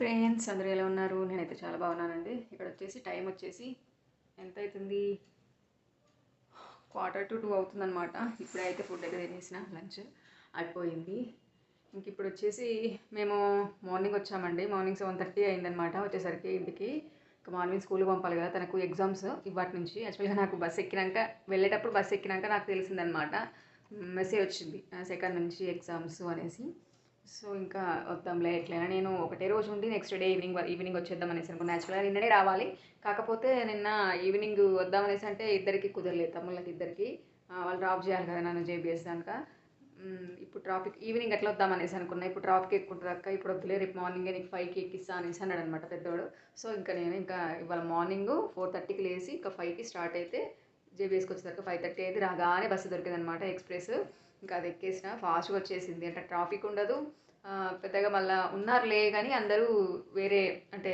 Friends అందరూ ఎలా ఉన్నారు? నేనైతే చాలా బాగున్నానండి. ఇక్కడ వచ్చేసి టైం వచ్చేసి ఎంత అవుతుంది క్వార్టర్ టు టూ అవుతుందన్నమాట ఇప్పుడైతే ఫుడ్ అయితే తినేసిన లంచ్ అయిపోయింది. ఇంక ఇప్పుడు వచ్చేసి మేము మార్నింగ్ వచ్చామండి. మార్నింగ్ సెవెన్ థర్టీ అయిందనమాట వచ్చేసరికి ఇంటికి ఇంకా మార్నింగ్ స్కూల్కి పంపాలి కదా తనకు ఎగ్జామ్స్ ఇవాటి నుంచి. యాక్చువల్గా నాకు బస్ ఎక్కినాక వెళ్ళేటప్పుడు బస్ ఎక్కినాక నాకు తెలిసిందనమాట మెసేజ్ వచ్చింది సెకండ్ నుంచి ఎగ్జామ్స్ అనేసి. సో ఇంకా వద్దాంలే ఎట్లయినా నేను ఒకటే రోజు ఉండి నెక్స్ట్ డే ఈవినింగ్ ఈవినింగ్ వచ్చేద్దాం అనేసి అనుకున్నా. యాక్చువల్గా నిన్ననే రావాలి. కాకపోతే నిన్న ఈవినింగ్ వద్దామనేసి అంటే ఇద్దరికి కుదరలేదు. తమ్ముళ్ళకి ఇద్దరికి. వాళ్ళు డ్రాప్ చేయాలి కదా నన్ను జేబీఎస్ దానిక. ఇప్పుడు ట్రాఫిక్ ఈవినింగ్ ఎట్లా వద్దాం అనేసి అనుకున్నా. ఇప్పుడు ట్రాఫిక్ ఎక్కుంటుంది అక్క. ఇప్పుడు వద్దులే రేపు మార్నింగే నీకు ఫైవ్కి ఎక్కిస్తా అనేసి అన్నాడు అనమాట పెద్దవాడు సో ఇంకా నేను ఇంకా ఇవాళ మార్నింగ్ ఫోర్ థర్టీకి లేచి ఇంకా ఫైవ్కి స్టార్ట్ అయితే జేబీఎస్కి వచ్చేసరికి ఫైవ్ థర్టీ అయితే రాగానే బస్సు దొరికింది అనమాట ఎక్స్ప్రెస్. ఇంకా అది ఎక్కేసిన ఫాస్ట్గా వచ్చేసింది. అంటే ట్రాఫిక్ ఉండదు. పెద్దగా మళ్ళీ ఉన్నారులే కానీ అందరూ వేరే అంటే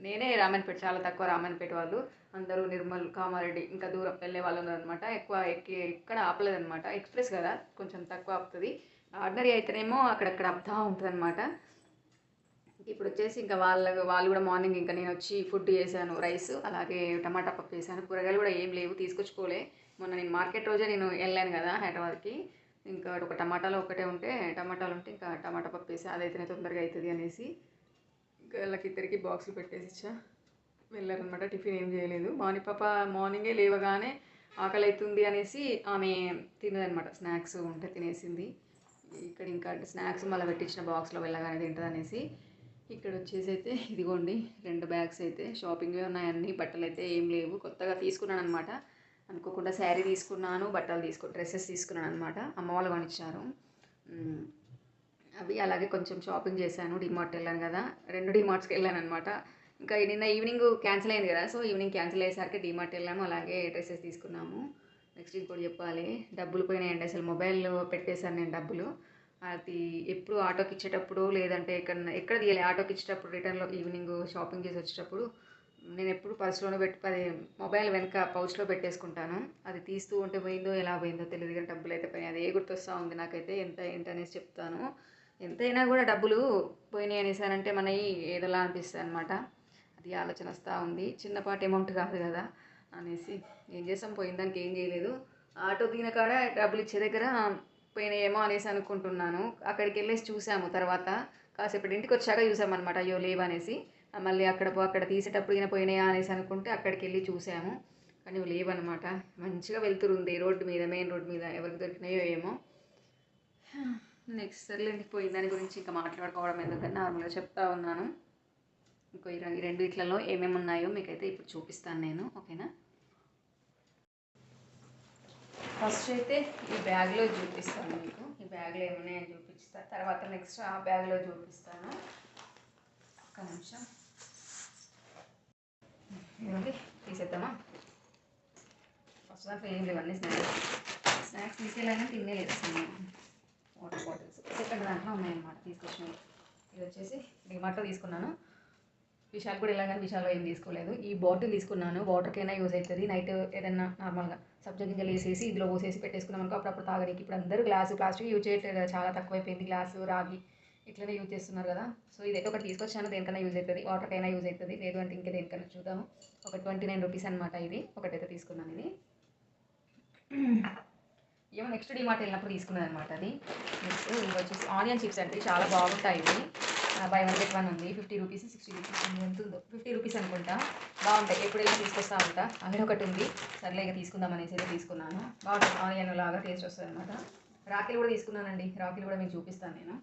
నేనే రామన్పేట చాలా తక్కువ రామన్పేట వాళ్ళు. అందరూ నిర్మల్ కామారెడ్డి ఇంకా దూరం వెళ్ళే వాళ్ళు ఉన్నారనమాట ఎక్కువ ఎక్కి ఎక్కడ ఆపలేదనమాట ఎక్స్ప్రెస్ కదా కొంచెం తక్కువ ఆపుతుంది. ఆర్డినరీ అయితేనేమో అక్కడక్కడ ఆపుతా ఉంటుంది అనమాట ఇప్పుడు వచ్చేసి ఇంకా వాళ్ళ వాళ్ళు కూడా మార్నింగ్ ఇంకా నేను వచ్చి ఫుడ్ చేశాను రైస్ అలాగే టమాటా పప్పు చేశాను. కూరగాయలు కూడా ఏం లేవు తీసుకొచ్చుకోలే. మొన్న నేను మార్కెట్ రోజే నేను వెళ్ళాను కదా హైదరాబాద్కి. ఇంకా ఒక టమాటాలు ఒకటే ఉంటే టమాటాలు ఉంటే ఇంకా టమాటా పప్పు వేసి అదైతేనే తొందరగా అవుతుంది అనేసి ఇంకా వాళ్ళకిద్దరికి బాక్సులు పెట్టేసి ఇచ్చా. వెళ్ళారనమాట టిఫిన్ ఏం చేయలేదు. మార్నింగ్ పాప మార్నింగే లేవగానే ఆకలి అవుతుంది అనేసి ఆమె తినదనమాట స్నాక్స్ ఉంటే తినేసింది. ఇక్కడ ఇంకా స్నాక్స్ మళ్ళీ పెట్టించిన బాక్స్లో వెళ్ళగానే తింటుంది అనేసి ఇక్కడ వచ్చేసి అయితే ఇదిగోండి రెండు బ్యాగ్స్ అయితే. షాపింగ్వే ఉన్నాయన్నీ బట్టలు అయితే ఏం లేవు. కొత్తగా తీసుకున్నాను అనమాట అనుకోకుండా శారీ తీసుకున్నాను బట్టలు తీసుకు డ్రెస్సెస్ తీసుకున్నాను అనమాట అమ్మ వాళ్ళు కొనిచ్చారు. అవి అలాగే కొంచెం షాపింగ్ చేశాను డిమార్ట్ వెళ్ళాను కదా. రెండు డిమార్ట్స్కి వెళ్ళాను అనమాట ఇంకా నిన్న ఈవినింగ్ క్యాన్సిల్ అయింది కదా సో ఈవినింగ్ క్యాన్సిల్ అయ్యేసరికి డిమార్ట్ వెళ్ళాము అలాగే డ్రెస్సెస్ తీసుకున్నాము. నెక్స్ట్ ఇంకోటి చెప్పాలి డబ్బులు పోయినాయండి అసలు. మొబైల్లో పెట్టేశాను నేను డబ్బులు. అది ఎప్పుడు ఆటోకి ఇచ్చేటప్పుడు లేదంటే ఎక్కడ ఎక్కడ తీయాలి? ఆటోకి ఇచ్చేటప్పుడు రిటర్న్లో ఈవినింగ్ షాపింగ్ చేసి వచ్చేటప్పుడు నేను ఎప్పుడు పర్స్లోనే పెట్టి పది మొబైల్ వెనక పౌచ్లో పెట్టేసుకుంటాను. అది తీస్తూ ఉంటే పోయిందో ఎలా పోయిందో తెలియదు కానీ డబ్బులు అయితే పోయినాయి. అదే గుర్తొస్తూ ఉంది నాకైతే ఎంత ఏంటనేసి చెప్తాను. ఎంతైనా కూడా డబ్బులు పోయినాయి అనేసానంటే మనవి ఏదోలా అనిపిస్తుంది అనమాట అది ఆలోచన వస్తూ ఉంది. చిన్నపాటి అమౌంట్ కాదు కదా అనేసి ఏం చేసాం పోయిన దానికి ఏం చేయలేదు. ఆటో దిగిన కాడ డబ్బులు ఇచ్చే దగ్గర పోయినాయేమో అనేసి అనుకుంటున్నాను. అక్కడికి వెళ్ళేసి చూసాము తర్వాత. కాసేపటి ఇంటికి వచ్చాక చూసామన్నమాట. అయ్యో లేవు అనేసి మళ్ళీ అక్కడ పో- అక్కడ తీసేటప్పుడు ఈయన పోయినాయా అనేసి అనుకుంటే అక్కడికి వెళ్ళి చూసాము. కానీ లేవనమాట మంచిగా వెళ్తురుంది రోడ్డు మీద మెయిన్ రోడ్డు మీద ఎవరికి దొరికినాయో ఏమో. నెక్స్ట్ సర్లేండి పోయిన దాని గురించి ఇంకా మాట్లాడుకోవడం ఎందుకంటే నార్మల్గా చెప్తా ఉన్నాను. ఇంకో ఈ ఈ రెండు ఇట్లలో ఏమేమి ఉన్నాయో మీకైతే ఇప్పుడు చూపిస్తాను నేను ఓకేనా? ఫస్ట్ అయితే ఈ బ్యాగ్లో చూపిస్తాను మీకు. ఈ బ్యాగ్లో ఏమున్నాయని చూపిస్తాను తర్వాత నెక్స్ట్ ఆ బ్యాగ్లో చూపిస్తాను. ఒక్క నిమిషం. ఇవ్వండి తీసేద్దామా? ఫస్ట్ ఆఫ్ ఏం లేవండి స్నాక్స్. స్నాక్స్ తీసుకెళ్ళాలని తినేలేదు అసలు. Water bottles. సెకండ్ దాంట్లో ఉన్నాయన్నమాట తీసుకొచ్చినవి. ఇది వచ్చేసి డిమార్ట్లో తీసుకున్నాను. విశాల్ కూడా వెళ్ళాను కానీ విశాల్లో ఏం తీసుకోలేదు. ఈ బాటిల్ తీసుకున్నాను. వాటర్కైనా యూజ్ అవుతుంది. నైట్ ఏదైనా నార్మల్గా సబ్జా గింజలు వేసేసి ఇందులో పోసేసి పెట్టేసుకున్నాం అనుకో అప్పుడప్పుడు తాగడానికి. ఇప్పుడు అందరూ గ్లాసు ప్లాస్టిక్ యూజ్ చేయట్లేదు చాలా తక్కువైపోయింది గ్లాసు రాగి. ఇట్లనే యూజ్ చేస్తున్నారు కదా? సో ఇదైతే ఒకటి తీసుకొచ్చాను దేనికైనా యూజ్ అవుతుంది. వాటర్కైనా యూజ్ అవుతుంది. లేదు అంటే ఇంకా దేనికైనా చూద్దాము. ఒక ట్వంటీ నైన్ రూపీస్ అనమాట ఇది. ఒకటైతే తీసుకున్నాను ఇది. ఏమో నెక్స్ట్ డిమార్ట్ వెళ్ళినప్పుడు తీసుకున్నాను అనమాట అది. నెక్స్ట్ ఇవి వచ్చేసి ఆనియన్ చిప్స్ అండి. చాలా బాగుంటాయి ఇవి. బై వన్ గెట్ వన్ ఉంది. ఫిఫ్టీ రూపీస్ సిక్స్టీ రూపీస్ ఎంత ఉందో. ఫిఫ్టీ రూపీస్ అనుకుంటా. బాగుంటాయి. ఎప్పుడైనా తీసుకొస్తా ఉంటా. అక్కడ ఒకటి ఉంది. సర్లే ఇక తీసుకుందాం అనేసి అయితే తీసుకున్నాను. బాగుంటుంది. ఆనియన్ లాగా టేస్ట్ వస్తుంది అనమాట రాఖీలు కూడా తీసుకున్నానండి. రాఖీలు కూడా మీకు చూపిస్తాను నేను.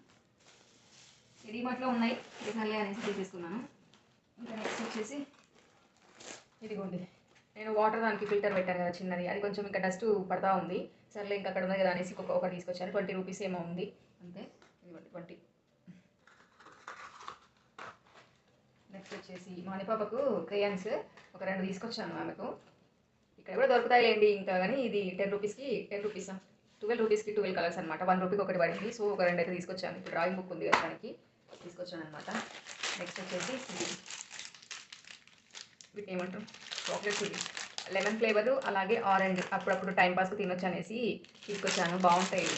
డీమార్ట్లో ఉన్నాయి. ఇది సర్లే అనేసి తీసేసుకున్నాను. ఇంకా నెక్స్ట్ వచ్చేసి ఇదిగోండి. నేను వాటర్ దానికి ఫిల్టర్ పెట్టాను కదా చిన్నది. అది కొంచెం ఇంకా డస్ట్ పడతా ఉంది. సర్లే ఇంకా అక్కడ ఉంది కదా అనేసి ఒక ఒకటి తీసుకొచ్చాను. ట్వంటీ రూపీస్ ఏమో ఉంది. అంతే. ఇదిగోండి ట్వంటీ నెక్స్ట్ వచ్చేసి మానిపాపకు క్రేయన్స్ ఒక రెండు తీసుకొచ్చాను ఆమెకు. ఇక్కడ కూడా దొరుకుతాయిలేండి ఇంకా కానీ ఇది టెన్ రూపీస్కి టెన్ రూపీస్ ట్వెల్వ్ రూపీస్కి ట్వెల్వ్ కలర్స్ అనమాట వన్ రూపీకి ఒకటి పడింది. సో ఒక రెండు అయితే తీసుకొచ్చాను. ఇప్పుడు డ్రాయింగ్ బుక్ ఉంది కదా దానికి. తీసుకొచ్చాను అనమాట నెక్స్ట్ వచ్చేసి వీటిని ఏమంటారు? చాక్లెట్స్ ఇది లెమన్ ఫ్లేవర్ అలాగే ఆరెంజ్ అప్పుడప్పుడు టైం పాస్కి తినొచ్చు అనేసి తీసుకొచ్చాను. బాగుంటాయి.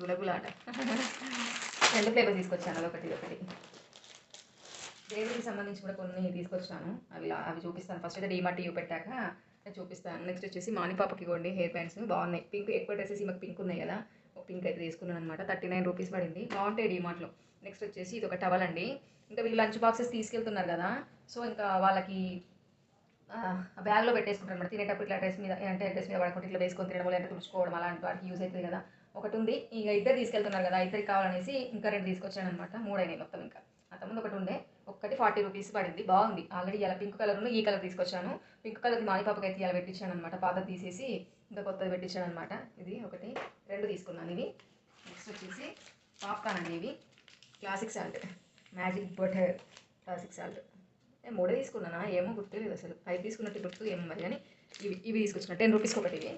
గులగులాట రెండు ఫ్లేవర్స్ తీసుకొచ్చాను. అదొకటి ఒకటి దేవుడికి సంబంధించి కూడా కొన్ని తీసుకొచ్చాను. అవి అవి చూపిస్తాను. ఫస్ట్ అయితే డీమార్ట్ టీవీ పెట్టాక నేను చూపిస్తాను. నెక్స్ట్ వచ్చేసి మానిపాపకి ఇవ్వండి. హెయిర్ బ్యాండ్స్ బాగున్నాయి. పింక్ ఎక్కువ డ్రెస్సెస్ మాకు పింక్ ఉన్నాయి కదా. ఒక పింక్ అయితే తీసుకున్నాను అనమాట థర్టీ నైన్ రూపీస్ పడింది. బాగుంటాయి డీమార్ట్లో. నెక్స్ట్ వచ్చేసి ఇది ఒక టవల్ అండి. ఇంకా వీళ్ళు లంచ్ బాక్సెస్ తీసుకెళ్తున్నారు కదా. సో ఇంకా వాళ్ళకి బ్యాగ్లో పెట్టేసుకుంటారు అనమాట తినేటప్పుడు ఇట్లా డ్రెస్ మీద అంటే డ్రెస్ మీద పడుకుంటే ఇట్లా వేసుకొని తినడం లేదంటే తుడుచుకోవడం అలాంటి వాటికి యూజ్ అవుతుంది కదా. ఒకటి ఉంది. ఇక ఇద్దరు తీసుకెళ్తున్నారు కదా. ఇద్దరికి కావాలనేసి ఇంకా రెండు తీసుకొచ్చాను అనమాట మూడైనాయి మొత్తం ఇంకా. అంతకుముందు ఒకటి ఉండే. ఒక్కటి ఫార్టీ రూపీస్ పడింది. బాగుంది. ఆల్రెడీ ఇలా పింక్ కలర్ ఈ కలర్ తీసుకొచ్చాను. పింక్ కలర్ది మానిపాపకి అయితే ఇలా పెట్టించాను అనమాట పాత తీసేసి ఇంకా కొత్తది పెట్టించాను అనమాట ఇది ఒకటి. రెండు తీసుకున్నాను ఇవి. నెక్స్ట్ వచ్చేసి పాప్కార్న్ అనేవి classic salt. Magic butter classic salt. నేను మూడే తీసుకున్నానా? ఏమో గుర్తులేదు అసలు. ఫైవ్ తీసుకున్నట్టు గుర్తు ఏమో మరి కానీ ఇవి ఇవి తీసుకొచ్చిన. టెన్ రూపీస్కి ఒకటి ఇవి.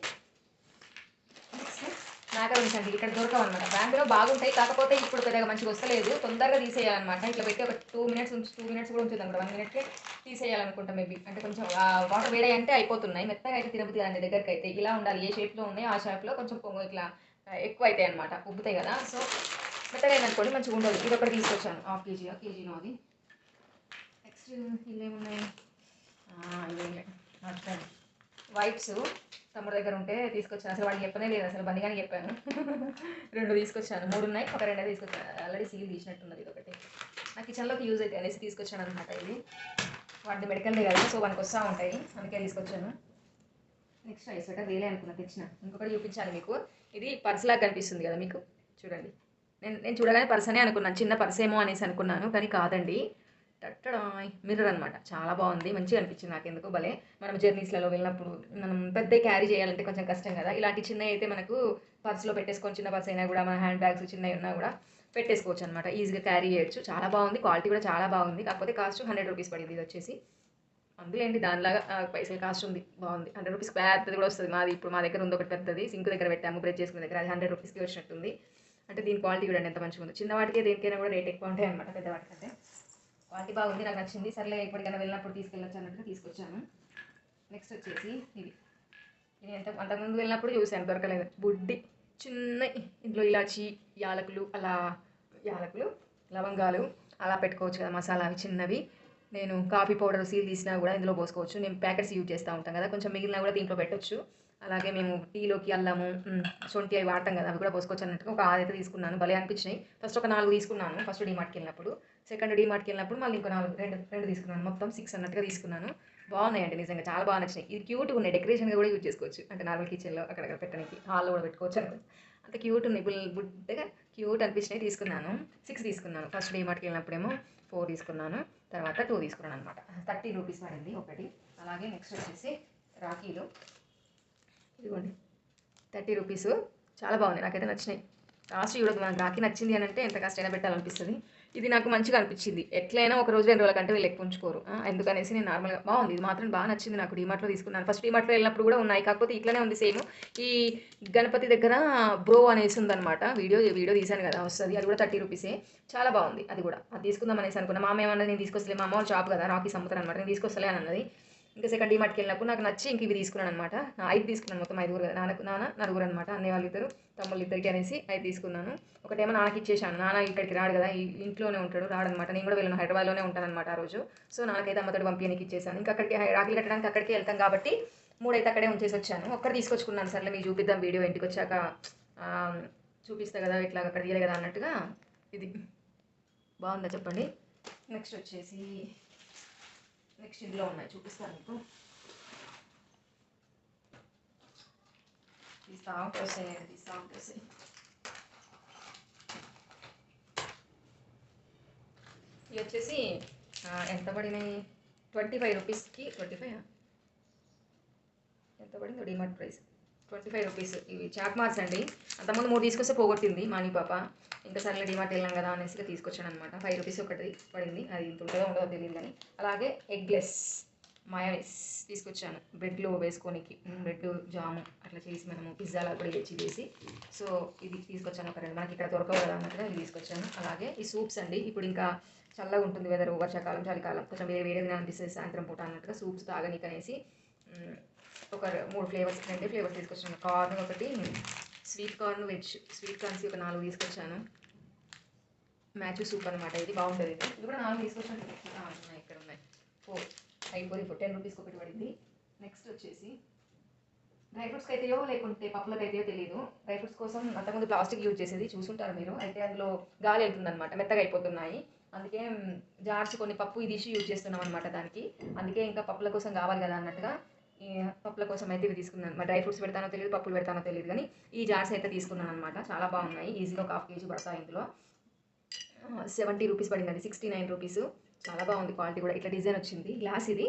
నెక్స్ట్ అండి ఇక్కడ దొరకవన్నమాట. బ్యాంకులో బాగుంటాయి కాకపోతే ఇప్పుడు పెద్దగా మంచిగా వస్తలేదు. తొందరగా తీసేయాలన్నమాట. ఇట్లా పెట్టి ఒక టూ మినిట్స్ ఉంచి టూ మినిట్స్ కూడా ఉంచుదాం కూడా వన్ మినిట్కే తీసేయాలనుకుంటాం మేబీ. అంటే కొంచెం వాటర్ వేడే అంటే అయిపోతున్నాయి. మెత్తగా అయితే తిరుపతి కదండి దగ్గరికి అయితే ఇలా ఉండాలి. ఏ షేప్లో ఉన్నాయి ఆ షేప్లో కొంచెం ఇట్లా ఎక్కువ అవుతాయి అనమాట ఉబ్బుతాయి కదా. సో మెత్తగా అనుకోండి మంచిగా ఉండదు ఇది ఒకటి తీసుకొచ్చాను. హాఫ్ కేజీ కేజీనో అది నెక్స్ట్ ఇవేమున్నాయి ఇవేం మర్చిపోయాను వైప్స్ తమ్ముడు దగ్గర ఉంటే తీసుకొచ్చాను. అసలు వాడికి చెప్పనే లేదు. అసలు బండిగానే చెప్పాను. రెండు తీసుకొచ్చాను. మూడు ఉన్నాయి. ఒక రెండే తీసుకొచ్చాను. ఆల్రెడీ సీల్ తీసినట్టున్నది ఇది ఒకటి. నా కిచెన్లోకి యూజ్ అయితే అనేసి తీసుకొచ్చాను అనమాట ఇది. వాటి మెడికల్దే కదా సో వానికి వస్తూ ఉంటాయి. అందుకే తీసుకొచ్చాను. నెక్స్ట్ ఐస్ స్వెటర్ వేలే అనుకున్నా తెచ్చిన. ఇంకొకటి చూపించాలి మీకు. ఇది పర్స్ లాగా కనిపిస్తుంది కదా మీకు? చూడండి. నేను నేను చూడగానే పర్స్ అనే అనుకున్నాను. చిన్న పర్స్ ఏమో అనేసి అనుకున్నాను కానీ కాదండి. టట్టడాయ్ మిర్రర్ అనమాట చాలా బాగుంది. మంచిగా అనిపించింది నాకు. ఎందుకు భలే. మనం జర్నీస్లలో వెళ్ళినప్పుడు మనం పెద్ద క్యారీ చేయాలంటే కొంచెం కష్టం కదా. ఇలాంటి చిన్నవి అయితే మనకు పర్స్లో పెట్టేసుకొని చిన్న పర్స్ అయినా కూడా మన హ్యాండ్ బ్యాగ్స్ చిన్నవి ఉన్నా కూడా పెట్టేసుకోవచ్చు అనమాట ఈజీగా క్యారీ చేయొచ్చు. చాలా బాగుంది. క్వాలిటీ కూడా చాలా బాగుంది. కాకపోతే కాస్ట్ హండ్రెడ్ రూపీస్ పడింది ఇది వచ్చేసి. అందులేండి దానిలాగా పైసలు కాస్ట్ ఉంది. బాగుంది. హండ్రెడ్ రూపీస్ పెద్దది కూడా వస్తుంది. మాది ఇప్పుడు మా దగ్గర ఉంది. ఒకటి పెద్దది. సింక్ దగ్గర పెట్టాము. బ్రెడ్ చేసుకునే దగ్గర అది హండ్రెడ్ రూపీస్కి వచ్చినట్టుంది. అంటే దీని క్వాలిటీ చూడండి ఎంత మంచిగా ఉంది. చిన్నవాటికే దేనికైనా కూడా రేట్ ఎక్కువ ఉంటాయి అనమాట పెద్దవాటికంటే క్వాలిటీ బాగుంది నాకు నచ్చింది. సర్లే ఎప్పటికైనా వెళ్ళినప్పుడు తీసుకెళ్ళొచ్చు అన్నట్టు తీసుకొచ్చాను. నెక్స్ట్ వచ్చేసి ఇది. నేను ఎంత అంతకుముందు వెళ్ళినప్పుడు చూశాను దొరకలేదు. బుడ్డి. చిన్న ఇంట్లో ఇలాచి యాలకులు అలా యాలకులు లవంగాలు అలా పెట్టుకోవచ్చు కదా మసాలా అవి చిన్నవి. నేను కాఫీ పౌడర్ సీల్ తీసినా కూడా ఇందులో పోసుకోవచ్చు. నేను ప్యాకెట్స్ యూజ్ చేస్తూ ఉంటాను కదా కొంచెం మిగిలిన కూడా దీంట్లో పెట్టొచ్చు. అలాగే మేము టీలోకి అల్లము శొంఠి అవి వాడటం కదా అవి కూడా పోసుకోవచ్చు అన్నట్టుగా ఒక ఆరు అయితే తీసుకున్నాను. భలే అనిపించినాయి. ఫస్ట్ ఒక నాలుగు తీసుకున్నాను ఫస్ట్ డీమార్ట్కి వెళ్ళినప్పుడు. సెకండ్ డీమార్ట్కి వెళ్ళినప్పుడు మళ్ళీ ఇంకో నాలుగు రెండు రెండు తీసుకున్నాను. మొత్తం సిక్స్ అన్నట్టుగా తీసుకున్నాను. బాగున్నాయండి నిజంగా చాలా బాగా నచ్చినాయి. ఇది క్యూట్గా ఉన్నాయి డెకరేషన్గా కూడా యూజ్ చేసుకోవచ్చు. అంటే నార్మల్ కిచెన్లో అక్కడక్కడ పెట్టడానికి హాల్లో కూడా పెట్టుకోవచ్చు అంత. క్యూట్ ఉన్నాయి బుల్ బుడ్డగా క్యూట్ అనిపించినాయి తీసుకున్నాను. సిక్స్ తీసుకున్నాను. ఫస్ట్ డీమార్ట్కి వెళ్ళినప్పుడేమో ఫోర్ తీసుకున్నాను. తర్వాత టూ తీసుకున్నాను అనమాట థర్టీ రూపీస్ పడింది ఒకటి. అలాగే నెక్స్ట్ వచ్చేసి రాఖీలు. ఇదిగోండి. Thirty rupees. చాలా బాగుంది నాకైతే నచ్చినాయి. కాస్ట్ చూడదు మనకు రాకి నచ్చింది అని అంటే ఎంత కాస్ట్ అయినా పెట్టాలనిపిస్తుంది. ఇది నాకు మంచిగా అనిపించింది. ఎట్లయినా ఒక రోజు రెండు రోజుల కంటే వీళ్ళు ఎక్కువ ఉంచుకోరు. ఎందుకనేసి నేను నార్మల్గా బాగుంది. ఇది మాత్రం బాగా నచ్చింది నాకు. డిమార్ట్లో తీసుకున్నాను. ఫస్ట్ డిమార్ట్లో వెళ్ళినప్పుడు కూడా ఉన్నాయి. కాకపోతే ఇట్లానే ఉంది సేమ్. ఈ గణపతి దగ్గర బ్రో అనేసి ఉందనమాట వీడియో వీడియో తీశాను కదా. వస్తుంది. అది కూడా థర్టీ రూపీసే. చాలా బాగుంది. అది కూడా. అది తీసుకుందాం అనేసి అనుకున్నా. మామ ఏమన్నా నేను తీసుకొస్తలే. మా అమ్మ షాప్ కదా. రాకీ సమ్ముతారు అనమాట నేను తీసుకొస్తలే అని అన్నది. ఇంకా సెకండ్ డిమార్ట్కి వెళ్ళినప్పుడు నాకు నచ్చి ఇంక ఇవి తీసుకున్నాను అనమాట నా ఐదు తీసుకున్నాను మొత్తం ఐదుగురు కదా నాన్నకు నాన్న నలుగురు అనమాట అన్నయ్య వాళ్ళు ఇద్దరు తమ్ముళ్ళు ఇద్దరికి అనేసి ఐదు తీసుకున్నాను. ఒకటేమో నాన్నకి ఇచ్చేసాను నాన్న ఇక్కడికి రాడు కదా ఇంట్లోనే ఉంటాడు రాడనమాట నేను కూడా వెళ్ళాను హైదరాబాద్లోనే ఉంటాను అనమాట ఆ రోజు. సో నాన్నకైతే అమ్మతోడు పంపించడానికి ఇచ్చేసాను ఇంకా అక్కడికి రాఖీలు కట్టడానికి అక్కడికి వెళ్తాం కాబట్టి మూడైతే అక్కడే ఉంచేసి వచ్చాను. ఒక్కటి తీసుకొచ్చుకున్నాను సర్లే మీకు చూపిద్దాం వీడియో ఇంటికి వచ్చాక. చూపిస్తా కదా ఇట్లా అక్కడ తీయలే కదా అన్నట్టుగా. ఇది బాగుందా చెప్పండి? నెక్స్ట్ వచ్చేసి నెక్స్ట్ ఇందులో ఉన్నాయి చూపిస్తాను మీకు. తీస్తా ఉంటే తీస్తా ఉంటే ఇవి వచ్చేసి ఎంత పడినాయి? ట్వంటీ ఫైవ్ రూపీస్కి ట్వంటీ ఫైవ్? ఎంత పడింది? DMart price. Twenty five rupees ఇవి చాక్ మార్క్స్ అండి. అంతకుముందు మూడు తీసుకొస్తే పోగొట్టింది మాని పాప. ఇంకా సర్లే డిమార్ట్ వెళ్ళాం కదా అనేసి తీసుకొచ్చాను అనమాట ఫైవ్ రూపీస్ ఒకటి పడింది. అది ఇంత ఉంటుందో ఉండదో తెలియదు కానీ. అలాగే ఎగ్లెస్ మయోనీస్ తీసుకొచ్చాను. బ్రెడ్లో వేసుకోనికి. బ్రెడ్ జాము అట్లా చేసి మనము పిజ్జాలా కూడా తెచ్చి చేసి. సో ఇది తీసుకొచ్చాను. ఒక రెండు మనకి ఇక్కడ దొరకవు కదా అన్నట్టుగా ఇది తీసుకొచ్చాను. అలాగే ఈ సూప్స్ అండి. ఇప్పుడు ఇంకా చల్లగా ఉంటుంది వెదర్ వర్షాకాలం చలికాలం. కొంచెం వేరే వేడి అనిపిస్తుంది సాయంత్రం పూట అన్నట్టుగా సూప్స్ తాగనీకి ఒక మూడు ఫ్లేవర్స్ రెండే ఫ్లేవర్స్ తీసుకొచ్చాను. కార్న్ ఒకటి sweet corn veg sweet corns ఒక నాలుగు తీసుకొచ్చాను. మ్యాచ్ సూప్ అనమాట ఇది బాగుంటుంది ఇది. ఇది కూడా నాలుగు తీసుకొచ్చాను. ఉన్నాయి ఇక్కడ ఉన్నాయి. ఫోర్ అయిపోయి ఫోర్ టెన్ రూపీస్కి ఒకటి పడింది. నెక్స్ట్ వచ్చేసి డ్రై ఫ్రూట్స్కి అయితేయో లేకుంటే పప్పులకు అయితేయో తెలియదు డ్రై ఫ్రూట్స్ కోసం అంతకుముందు ప్లాస్టిక్ యూజ్ చేసేది చూసుంటారు మీరు. అయితే అందులో గాలి వెళ్తుందనమాట మెత్తగా అయిపోతున్నాయి. అందుకే జార్చి కొన్ని పప్పు ఇది ఇష్యూ యూజ్ చేస్తున్నాం అనమాట దానికి. అందుకే ఇంకా పప్పుల కోసం కావాలి కదా అన్నట్టుగా పప్పుల కోసం అయితే ఇవి తీసుకున్నాను. మరి డ్రై ఫ్రూట్స్ పెడతానో తెలియదు పప్పులు పెడతానో తెలియదు. కానీ ఈ జార్స్ అయితే తీసుకున్నాను అనమాట చాలా బాగున్నాయి. ఈజీగా ఒక హాఫ్ కేజీ పడతాయి ఇందులో. సెవెంటీ రూపీస్ పడిందండి. సిక్స్టీ నైన్ రూపీస్ చాలా బాగుంది క్వాలిటీ కూడా. ఇట్లా డిజైన్ వచ్చింది. గ్లాస్ ఇది.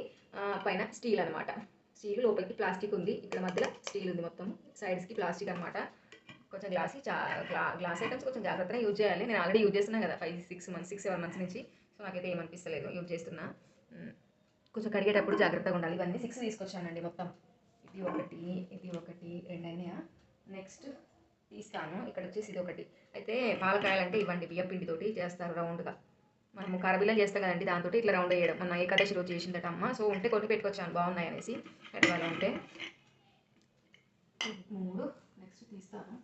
పైన స్టీల్ అనమాట స్టీల్ లోపలికి ప్లాస్టిక్ ఉంది. ఇక్కడ మధ్యలో స్టీల్ ఉంది మొత్తం. సైడ్స్కి ప్లాస్టిక్ అనమాట కొంచెం గ్లాస్ గ్లాస్ ఐటమ్స్ కొంచెం జాగ్రత్తగా యూజ్ చేయాలి. నేను ఆల్రెడీ యూజ్ చేస్తున్నాను కదా five six months six seven months నుంచి. సో నాకైతే ఏమనిపిస్తలేదు. యూజ్ చేస్తున్నా. కొంచెం కడిగేటప్పుడు జాగ్రత్తగా ఉండాలి. ఇవన్నీ సిక్స్ తీసుకొచ్చానండి మొత్తం. ఇది ఒకటి ఇది ఒకటి రెండు అయినాయా నెక్స్ట్ తీస్తాను. ఇక్కడ వచ్చేసి ఇది ఒకటి. అయితే పాలకాయలంటే ఇవ్వండి బియ్యం పిండితోటి చేస్తారు రౌండ్గా. మనము కరబిల్లం చేస్తాం కదండి దాంతో ఇట్లా రౌండ్ వేయడం మన ఏకాదశి రోజు చేసిందట అమ్మ. సో ఉంటే కొన్ని పెట్టుకొచ్చాను బాగున్నాయి అనేసి. పెట్టాలి ఉంటే. మూడు. నెక్స్ట్ తీస్తాను.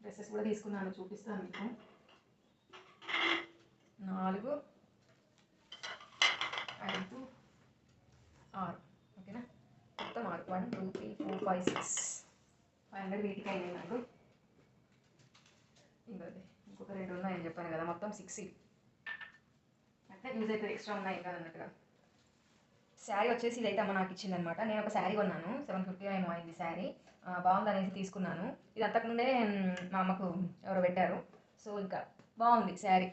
డ్రెస్సెస్ కూడా తీసుకున్నాను చూపిస్తాను మీకు. నాలుగు. ఐదు ఆరు ఓకేనా మొత్తం ఆరు one two three four five six five hundred వీటికి అయినాయి నాకు. ఇంకా ఇంకొక రెండు ఉన్నాయని చెప్పాను కదా మొత్తం సిక్స్ అంటే యూజ్ అయితే ఎక్స్ట్రా ఉన్నాయి కదా అన్నట్టుగా. శారీ వచ్చేసి ఇదైతే అమ్మ నాకు ఇచ్చిందనమాట నేను ఒక శారీ కొన్నాను సెవెన్ ఫిఫ్టీ ఏమో అయింది శారీ బాగుంది అనేసి తీసుకున్నాను. ఇది అంతకుముందే మా అమ్మకు ఎవరో పెట్టారు. సో ఇంకా బాగుంది శారీ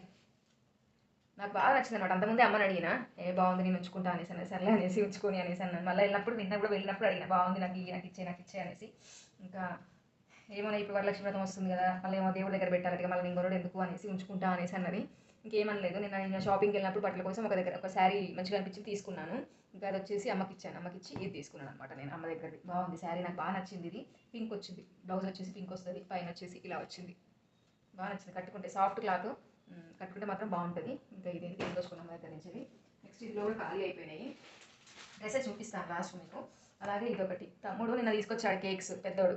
నాకు బాగా నచ్చింది అనమాట అంతకుముందే అమ్మని అడిగిన ఏ బాగుంది నేను ఉంచుకుంటా అనేసి అనే సర్లే అనేసి ఉంచుకొని అనేసి అన్నాను. మళ్ళీ వెళ్ళినప్పుడు నిన్న కూడా వెళ్ళినప్పుడు అడిగిన బాగుంది నాకు ఇవి నాకు ఇచ్చే నాకు ఇచ్చే అనేసి. ఇంకా ఏమైనా ఇప్పుడు వరలక్ష్మి వ్రతం వస్తుంది కదా మళ్ళీ ఏమో దేవుడి దగ్గర పెట్టాలి మళ్ళీ నేను కొనడు ఎందుకు అనేసి ఉంచుకుంటా అనేసి అన్నది. ఇంకేమనలేదు. నిన్న నేను షాపింగ్కి వెళ్ళినప్పుడు బట్టల కోసం ఒక దగ్గర ఒక శారీ మంచిగా అనిపించి తీసుకున్నాను. ఇంకా అది వచ్చేసి అమ్మకి ఇచ్చాను. అమ్మకి ఇచ్చి ఇది తీసుకున్నాను అనమాట నేను అమ్మ దగ్గరది. బాగుంది శారీ నాకు బాగా నచ్చింది ఇది. పింక్ వచ్చింది. బ్లౌజ్ వచ్చేసి పింక్ వస్తుంది పైన వచ్చేసి ఇలా వచ్చింది. బాగా నచ్చింది. కట్టుకుంటే సాఫ్ట్ క్లాత్. కట్టుకుంటే మాత్రం బాగుంటుంది. ఇంకా ఇది తీసుకొచ్చుకున్నాం దగ్గర నుంచి నెక్స్ట్ ఇందులో కూడా ఖాళీ అయిపోయినాయి. డ్రెస్సెస్ చూపిస్తాను లాస్ట్ మీకు. అలాగే ఇదొకటి. తమ్ముడు నిన్న తీసుకొచ్చాడు కేక్స్ పెద్దోడు.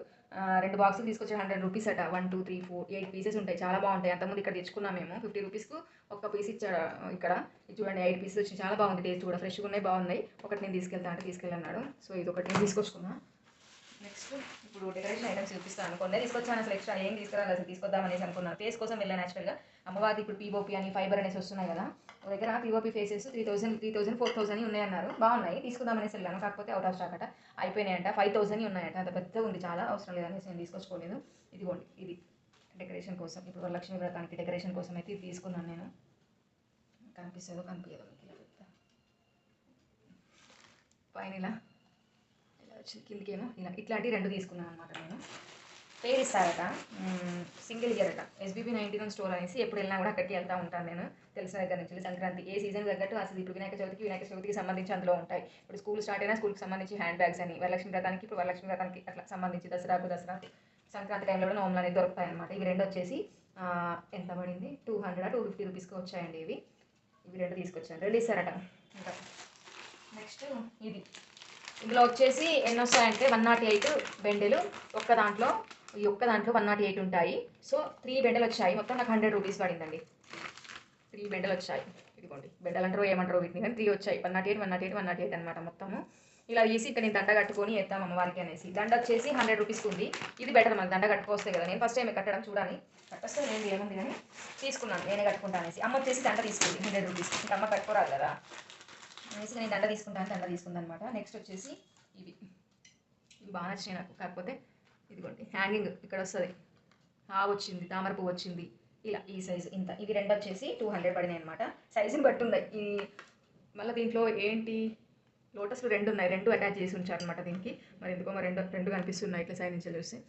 రెండు బాక్సులు తీసుకొచ్చాడు హండ్రెడ్ రూపీస్ అట. One two three four eight pieces ఉంటాయి. చాలా బాగుంటాయి. అంతకుముందు ఇక్కడ తెచ్చుకున్నాం మేము. ఫిఫ్టీ రూపీస్కు ఒక పీస్ ఇచ్చాడు ఇక్కడ. చూడండి ఎయిట్ పీసెస్ వచ్చి చాలా బాగుంది. టేస్ట్ కూడా ఫ్రెష్గా ఉన్నాయి బాగున్నాయి. ఒకటి నేను తీసుకెళ్తా అంటే తీసుకెళ్ళన్నాడు. సో ఇది ఒకటి నేను తీసుకొచ్చుకున్నా. నెక్స్ట్ ఇప్పుడు డెకరేషన్ ఐటమ్స్ చూపిస్తాను కొన్ని తీసుకొచ్చాను అసలు ఎక్స్ట్రా ఏం తీసుకురాలి అసలు తీసుకొద్దాం అనేసి అనుకున్నాను ఫేస్ కోసం వెళ్ళాను యాక్చువల్గా అమ్మవారికి ఇప్పుడు పీఓపీ అని ఫైబర్ అనేసి వస్తున్నాయి కదా. ఒక దగ్గర POP faces three thousand three thousand four thousand ఉన్నాయన్నారు. బాగున్నాయి. తీసుకుందాం అనేసి వెళ్ళాను. కాకపోతే అవుట్ ఆఫ్ స్టాక్ అట. అయిపోయినాయంట. ఫైవ్ థౌసండ్ ఉన్నాయట. అంత పెద్దగా ఉంది. చాలా అవసరం లేదనేసి నేను తీసుకొచ్చుకోలేదు. ఇదిగోండి. ఇది డెకరేషన్ కోసం. ఇప్పుడు వరలక్ష్మి వ్రతానికి డెకరేషన్ కోసం అయితే ఇది తీసుకున్నాను నేను. కనిపిస్తుందో కనిపించదు. మీకు పైన ఇలా ఇలా కిందికేమో ఇలా ఇట్లాంటివి రెండు తీసుకున్నాను అనమాట నేను. పేరు ఇస్తారట. సింగిల్ ఇయర్ అట. ఎస్బీబీ నైన్టీ వన్ స్టోర్ అనేసి ఎప్పుడు వెళ్ళినా కూడా అక్కడికి వెళ్తూ ఉంటాను నేను. తెలిసిన దగ్గర నుంచి సంక్రాంతి ఏ సీజన్ తగ్గట్టు అసలు ఇప్పుడు వినాయక చవితికి వినాయక చవితికి సంబంధించి అందులో ఉంటాయి. ఇప్పుడు స్కూల్ స్టార్ట్ అయినా స్కూల్కి సంబంధించి హ్యాండ్ బ్యాగ్స్ అని వరలక్ష్మి వ్రతానికి ఇప్పుడు వరలక్ష్మి వ్రతానికి అట్లా సంబంధించి దసరాకు దసరా సంక్రాంతి టైంలో కూడా నోములు అనేది దొరుకుతాయి అనమాట ఇవి రెండు వచ్చేసి ఎంత పడింది? టూ హండ్రెడ్ టూ ఫిఫ్టీ రూపీస్కి వచ్చాయండి ఇవి. ఇవి రెండు తీసుకొచ్చాను. రెండు ఇస్తారట. ఇంకా. నెక్స్ట్ ఇది. ఇందులో వచ్చేసి ఎన్ని వస్తాయంటే వన్ నాట్ ఎయిట్ బెండెలు ఒక్క దాంట్లో ఈ ఒక్క దాంట్లో వన్ నాట్ ఎయిట్ ఉంటాయి. సో త్రీ బెండలు వచ్చాయి. మొత్తం నాకు హండ్రెడ్ రూపీస్ పడిందండి. త్రీ బెండలు వచ్చాయి. ఇదిగోండి. బెండలు అంటారు ఏమంటారు వీటిని. కానీ త్రీ వచ్చాయి. One nought eight one nought eight one nought eight అనమాట మొత్తము. ఇలా వేసి ఇక్కడ నేను దండ కట్టుకొని వేద్దాం అమ్మవారికి అనేసి. దండ వచ్చేసి హండ్రెడ్ రూపీస్ ఉంది ఇది బెటర్ మనకి దండ కట్టుకొస్తే కదా. నేను ఫస్ట్ టైం కట్టడం చూడాలి. కట్టొస్తే నేను ఏముంది కానీ తీసుకున్నాను. నేనే కట్టుకుంటా అనేసి. అమ్మ వచ్చేసి దండ తీసుకుంది. హండ్రెడ్ రూపీస్ ఇంకా అమ్మ కట్టుకోరాదు కదా. అనేసి నేను దండ తీసుకుంటాను దండ తీసుకుంది అనమాట నెక్స్ట్ వచ్చేసి ఇవి. ఇవి బాగా నచ్చినాయి నాకు. కాకపోతే ఇదిగోండి హ్యాంగింగ్ ఇక్కడ వస్తుంది. ఆ వచ్చింది తామర పువ్వు వచ్చింది. ఇలా ఈ సైజు ఇంత. ఇవి రెండు వచ్చేసి టూ హండ్రెడ్ పడినాయి అనమాట సైజుని బట్టి ఉన్నాయి ఈ మళ్ళీ దీంట్లో ఏంటి? లోటస్లు రెండు ఉన్నాయి. రెండు అటాచ్ చేసి ఉంచారు అనమాట దీనికి. మరి ఎందుకో మరి రెండు రెండు కనిపిస్తున్నాయి ఇట్లా సైడ్ నుంచి చూసి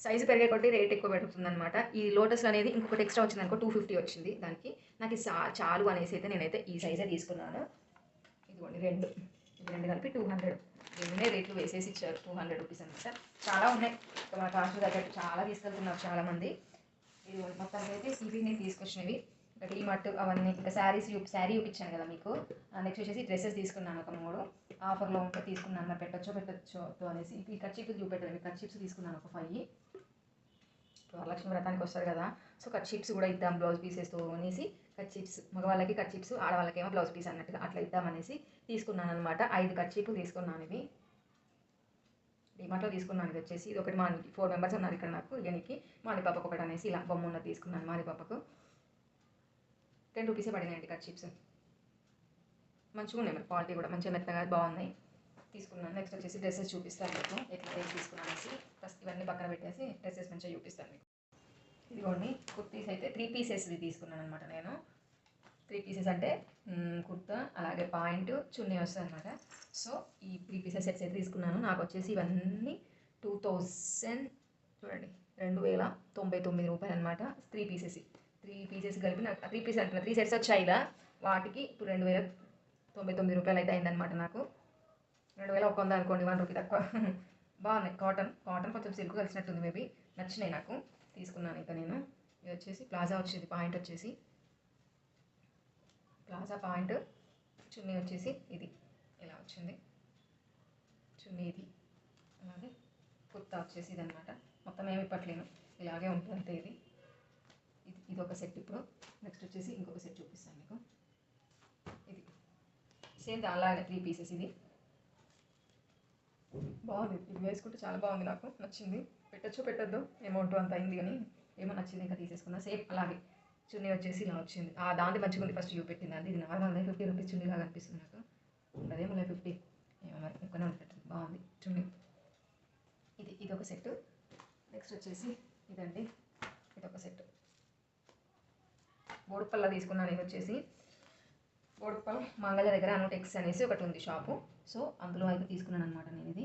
సైజు పెరిగే కొద్దీ రేట్ ఎక్కువ పెడుతుంది అనమాట ఈ లోటస్ అనేది ఇంకొకటి ఎక్స్ట్రా వచ్చింది అనుకో టూ ఫిఫ్టీ వచ్చింది దానికి. నాకు చా- చాలు అనేసి అయితే నేనైతే ఈ సైజే తీసుకున్నాను. ఇదిగోండి రెండు. ఇది రెండు కలిపి టూ హండ్రెడ్ రెండునే రేట్లు వేసేసి ఇచ్చారు. టూ హండ్రెడ్ రూపీస్ అనమాట చాలా ఉన్నాయి. మన కాస్ట్ తగ్గట్టు చాలా తీసుకెళ్తున్నారు చాలామంది. ఇది మొత్తం అయితే ఇవి తీసుకొచ్చినవి. ఇంకా మట్టు అవన్నీ ఇంకా శారీస్ చూపి శారీ చూపించాను కదా మీకు. నెక్స్ట్ వచ్చేసి డ్రెస్సెస్ తీసుకున్నాను ఒక మూడు. ఆఫర్లో ఉంటే తీసుకున్నాను మరి పెట్టచ్చో పెట్టచ్చో అనేసి. ఈ కచ్చిప్స్ చూపెట్టాను కచ్చిప్స్ తీసుకున్నాను ఒక ఫైవ్ వరలక్ష్మి వ్రతానికి వస్తారు కదా. సో కట్ షీట్స్ కూడా ఇద్దాం బ్లౌజ్ పీసెస్తో అనేసి. కట్ షీట్స్ మగవాళ్ళకి కట్ షీట్స్ ఆడవాళ్ళకేమో బ్లౌజ్ పీస్ అన్నట్టుగా అట్లా ఇద్దామనేసి తీసుకున్నాను అనమాట ఐదు కట్ షీట్లు తీసుకున్నాను ఇవి. డిమార్ట్లో తీసుకున్నాను ఇది వచ్చేసి. ఇది ఒకటి మానికి ఫోర్ మెంబర్స్ ఉన్నారు ఇక్కడ నాకు ఇయనికి మాని పాపకు ఒకటి అనేసి ఇలా బొమ్మ ఉన్నది తీసుకున్నాను మాని పాపకు. టెన్ రూపీసే పడినాయండి కట్ చిప్స్. మంచిగా ఉన్నాయి మరి క్వాలిటీ కూడా మంచిగా మెత్తగా బాగున్నాయి. తీసుకున్నాను. నెక్స్ట్ వచ్చేసి డ్రెస్సెస్ చూపిస్తాను మీకు ఎట్లా తీసుకున్నాను అనేసి ఫస్ట్ ఇవన్నీ పక్కన పెట్టేసి డ్రెస్సెస్ మంచిగా చూపిస్తాను మీకు. ఇదిగోండి కుర్తీస్ అయితే త్రీ పీసెస్ది తీసుకున్నాను అనమాట నేను. త్రీ పీసెస్ అంటే కుర్తా అలాగే పాయింట్ చున్నీ వస్తుంది అనమాట సో ఈ త్రీ పీసెస్ సెట్స్ అయితే తీసుకున్నాను. నాకు వచ్చేసి ఇవన్నీ టూ థౌజండ్ చూడండి రెండు వేల తొంభై తొమ్మిది రూపాయలు అనమాట త్రీ పీసెస్ త్రీ పీసెస్ కలిపి నాకు త్రీ పీసెస్ అంటున్నా త్రీ సెట్స్ వచ్చాయి ఇలా. వాటికి ఇప్పుడు రెండు వేల తొంభై తొమ్మిది రూపాయలు అయితే అయిందనమాట నాకు. రెండు వేల ఒక వంద అనుకోండి వన్ రూపీ తక్కువ. బాగున్నాయి. కాటన్ కాటన్ కొంచెం సిల్క్ కలిసినట్టుంది మేబీ నచ్చినాయి నాకు. తీసుకున్నాను ఇంకా నేను. ఇది వచ్చేసి ప్లాజా వచ్చేది పాయింట్ వచ్చేసి. ప్లాజా పాయింట్ చున్నీ వచ్చేసి ఇది. ఇలా వచ్చింది. చున్నీ ఇది. అలాగే కుర్తా వచ్చేసి ఇది అనమాట మొత్తం ఏమి ఇప్పట్లేను. ఇలాగే ఉంటుంది అంతే ఇది. ఇది ఇది ఒక సెట్ ఇప్పుడు. నెక్స్ట్ వచ్చేసి ఇంకొక సెట్ చూపిస్తాను మీకు. ఇది. సేమ్ అలాగే త్రీ పీసెస్ ఇది. బాగుంది. ఇది వేసుకుంటే చాలా బాగుంది నాకు. నచ్చింది. పెట్టచ్చు పెట్టద్దు అమౌంట్ అంత అయింది కానీ ఏమో నచ్చింది ఇంకా తీసేసుకున్నా. సేమ్ అలాగే చున్నీ వచ్చేసి ఇలా వచ్చింది. ఆ దాంది మంచిగా ఉంది ఫస్ట్ చూపెట్టింది అది ఇది నార్మల్ ఫిఫ్టీ రూపీస్ చున్నీ లాగా అనిపిస్తుంది నాకు. ఉండదేమో లే ఫిఫ్టీ. ఏమో మరి ఎక్కువనే ఉంటుంది బాగుంది చున్నీ. ఇది ఇది ఒక సెట్ నెక్స్ట్ వచ్చేసి ఇదండి. ఇది ఒక సెట్ బోడుపల్ల తీసుకున్నాను నేను వచ్చేసి. బోడుపల్ మంగళ దగ్గర అనుటెక్స్ అనేసి ఒకటి ఉంది షాపు. సో అందులో అయితే తీసుకున్నాను అనమాట నేను.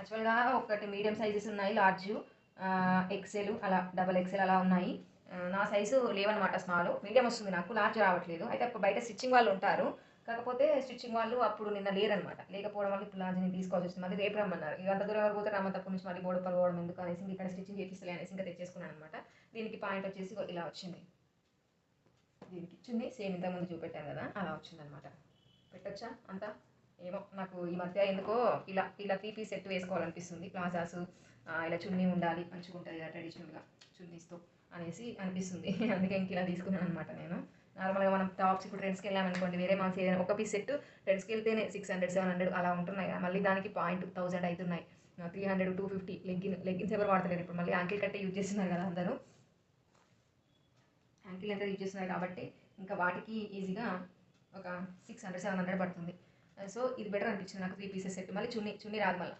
యాక్చువల్గా ఒకటి మీడియం సైజెస్ ఉన్నాయి లార్జ్ ఎక్సెల్ అలా డబల్ ఎక్సెల్ అలా ఉన్నాయి. నా సైజు లేవన్నమాట స్మాల్ మీడియం వస్తుంది నాకు లార్జ్ రావట్లేదు. అయితే అప్పుడు బయట స్టిచ్చింగ్ వాళ్ళు ఉంటారు. కాకపోతే స్టిచ్చింగ్ వాళ్ళు అప్పుడు నిన్న లేరనమాట లేకపోవడం వల్ల ఇప్పుడు లార్జ్ని తీసుకోవాల్సి వస్తుంది. మళ్ళీ రేపు రమ్మన్నారు. ఇక అంత దూరం వరకు పోతే రమ్మ తప్ప నుంచి మళ్ళీ బోర్డు పరగడం ఎందుకు అనేసి ఇక్కడ స్టిచ్చింగ్ చేపిస్తలే అనేసి ఇంకా తెచ్చేసుకున్నాను అనమాట దీనికి పాయింట్ వచ్చేసి ఇలా వచ్చింది. దీనికి ఇచ్చింది. సేమ్ ఇంతకుముందు చూపెట్టాను కదా అలా వచ్చిందనమాట పెట్టొచ్చా అంతా? ఏమో నాకు ఈ మధ్య ఎందుకో ఇలా ఇలా త్రీ పీస్ సెట్ వేసుకోవాలనిపిస్తుంది. ప్లాజాస్ ఇలా చున్నీ ఉండాలి మంచిగా ఉంటుంది కదా ట్రెడిషనల్గా చున్నీస్తో అనేసి అనిపిస్తుంది. అందుకే ఇంక ఇలా తీసుకున్నాను అనమాట నేను. నార్మల్గా మనం టాప్స్ ఇప్పుడు ట్రెండ్స్కి వెళ్ళామనుకోండి వేరే మన ఏదైనా ఒక పీస్ సెట్ ట్రెండ్స్కి వెళ్తేనే సిక్స్ హండ్రెడ్ సెవెన్ హండ్రెడ్ అలా ఉంటున్నాయి కదా. మళ్ళీ దానికి పాయింట్ థౌసండ్ అవుతున్నాయి. Three hundred two fifty legging leggings ఎవరు వాడతలేరు ఇప్పుడు. మళ్ళీ యాంకిల్ కట్టే యూజ్ చేస్తున్నారు కదా అందరూ. యాంకిల్ అయితే యూజ్ చేస్తున్నారు కాబట్టి ఇంకా వాటికి ఈజీగా ఒక సిక్స్ హండ్రెడ్ సెవెన్ హండ్రెడ్ పడుతుంది. Uh, సో ఇది బెటర్ అనిపించింది నాకు త్రీ పీసెస్ సెట్ మళ్ళీ చున్నీ చున్నీ రాదు మళ్ళీ.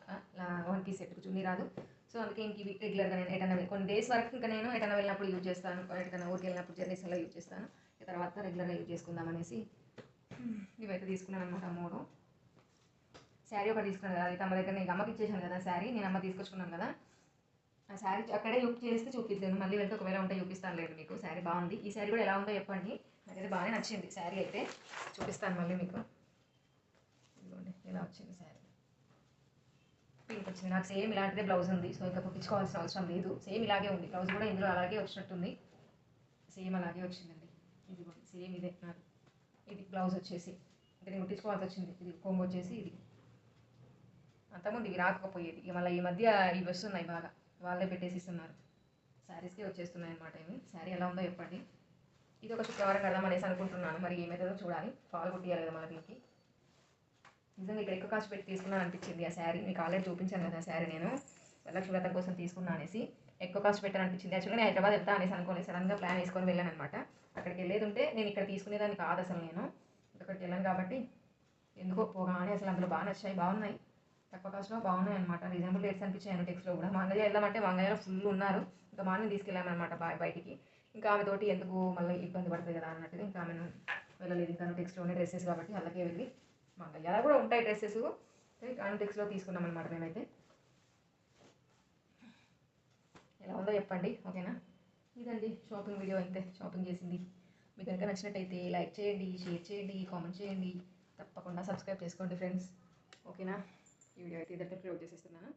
వన్ పీస్ సెట్కి చున్నీ రాదు. సో అందుకే ఇంక ఇవి రెగ్యులర్గా నేను ఎటన్నా కొన్ని డేస్ వరకు ఇంకా నేను ఎటన్నా వెళ్ళినప్పుడు యూజ్ చేస్తాను. Uh, ఎటన్నా ఊరికి వెళ్ళినప్పుడు జర్నీస్లో యూజ్ చేస్తాను. తర్వాత రెగ్యులర్గా యూజ్ చేసుకుందాం అనేసి hmm, ఇవైతే తీసుకున్నాను అనమాట మూడు శారీ ఒకటి తీసుకున్నాను కదా అది తమ దగ్గర నేను అమ్మకి ఇచ్చేసాను కదా శారీ నేను అమ్మ తీసుకొచ్చుకున్నాను కదా. ఆ శారీ అక్కడే యూజ్ చేస్తే చూపిద్దాను. మళ్ళీ వెళ్తే ఒకవేళ ఉంటే చూపిస్తాను లేదు మీకు. శారీ బాగుంది. ఈ శారీ కూడా ఎలా ఉందో చెప్పండి. నాకైతే బాగానే నచ్చింది. శారీ అయితే చూపిస్తాను మళ్ళీ మీకు. ఇదిగోండి ఇలా వచ్చింది శారీ. పింక్ వచ్చింది. నాకు సేమ్ ఇలాంటిదే బ్లౌజ్ ఉంది. సో ఇంకా కుట్టించుకోవాల్సిన అవసరం లేదు. సేమ్ ఇలాగే ఉంది. బ్లౌజ్ కూడా ఇందులో అలాగే వచ్చినట్టుంది. సేమ్ అలాగే వచ్చిందండి. ఇది సేమ్ ఇదే నాకు ఇది బ్లౌజ్ వచ్చేసి. ఇంకా నేను కుట్టించుకోవాల్సి వచ్చింది. ఇది కొంగు వచ్చేసి ఇది. అంతకుముందు ఇవి రాకపోయేది. ఇక మళ్ళీ ఈ మధ్య ఇవి వస్తున్నాయి బాగా. వాళ్ళే పెట్టేసి ఇస్తున్నారు శారీస్కే వచ్చేస్తున్నాయి అనమాట ఇవి. శారీ ఎలా ఉందో చెప్పండి. ఇది ఒక శుక్రవారం కడదాం అనేసి అనుకుంటున్నాను. మరి ఏమైతుందో చూడాలి. ఫాల్ కుట్టియాలి కదా మన దీనికి నిజంగా ఇక్కడ ఎక్కువ కాస్ట్ పెట్టి తీసుకున్నాను అనిపించింది. ఆ శారీ మీకు ఆల్రెడీ చూపించాను కదా ఆ శారీ నేను. లక్ష్మీ వ్రతం కోసం తీసుకున్నా అనేసి ఎక్కువ కాస్ట్ పెట్టాను అనిపించింది. యాక్చువల్గా నేను హైదరాబాద్ వెళ్తా అనేసి అనుకోలేదు. సడన్గా ప్లాన్ వేసుకొని వెళ్ళాను అనమాట అక్కడికి వెళ్ళేది ఉంటే నేను ఇక్కడ తీసుకునేదాన్ని కాదు అసలు నేను. అక్కడికి వెళ్ళాను కాబట్టి ఎందుకో పోగానే అసలు అందులో బాగా నచ్చాయి బాగున్నాయి. తక్కువ కాస్ట్లో బాగున్నాయి అనమాట రీజనబుల్ రేట్స్ అనిపించాయి టెక్స్ట్లో కూడా. మంగళ వెళ్దామంటే మంగళలో ఫుల్ ఉన్నారు. ఇంకా మార్నింగ్ తీసుకెళ్ళామన్నమాట బా బయటికి. ఇంకా ఆమెతోటి ఎందుకు మళ్ళీ ఇబ్బంది పడుతుంది కదా అన్నట్టుగా ఇంకా ఆమెను వెళ్ళలేదు. ఇంకా టెక్స్ట్లోనే డ్రెస్సెస్ కాబట్టి అలాగే వెళ్ళి మంగళ కూడా ఉంటాయి డ్రెస్సెస్ టెక్స్ట్లో తీసుకున్నాం అనమాట మేమైతే. ఎలా ఉందో చెప్పండి ఓకేనా? ఇదండి షాపింగ్ వీడియో అయితే షాపింగ్ చేసింది. మీకు కనుక నచ్చినట్టయితే లైక్ చేయండి షేర్ చేయండి కామెంట్ చేయండి. తప్పకుండా సబ్స్క్రైబ్ చేసుకోండి ఫ్రెండ్స్ ఓకేనా? ఈ వీడియో అయితే ఇద్దరితో క్లోజ్ చేసేస్తున్నాను.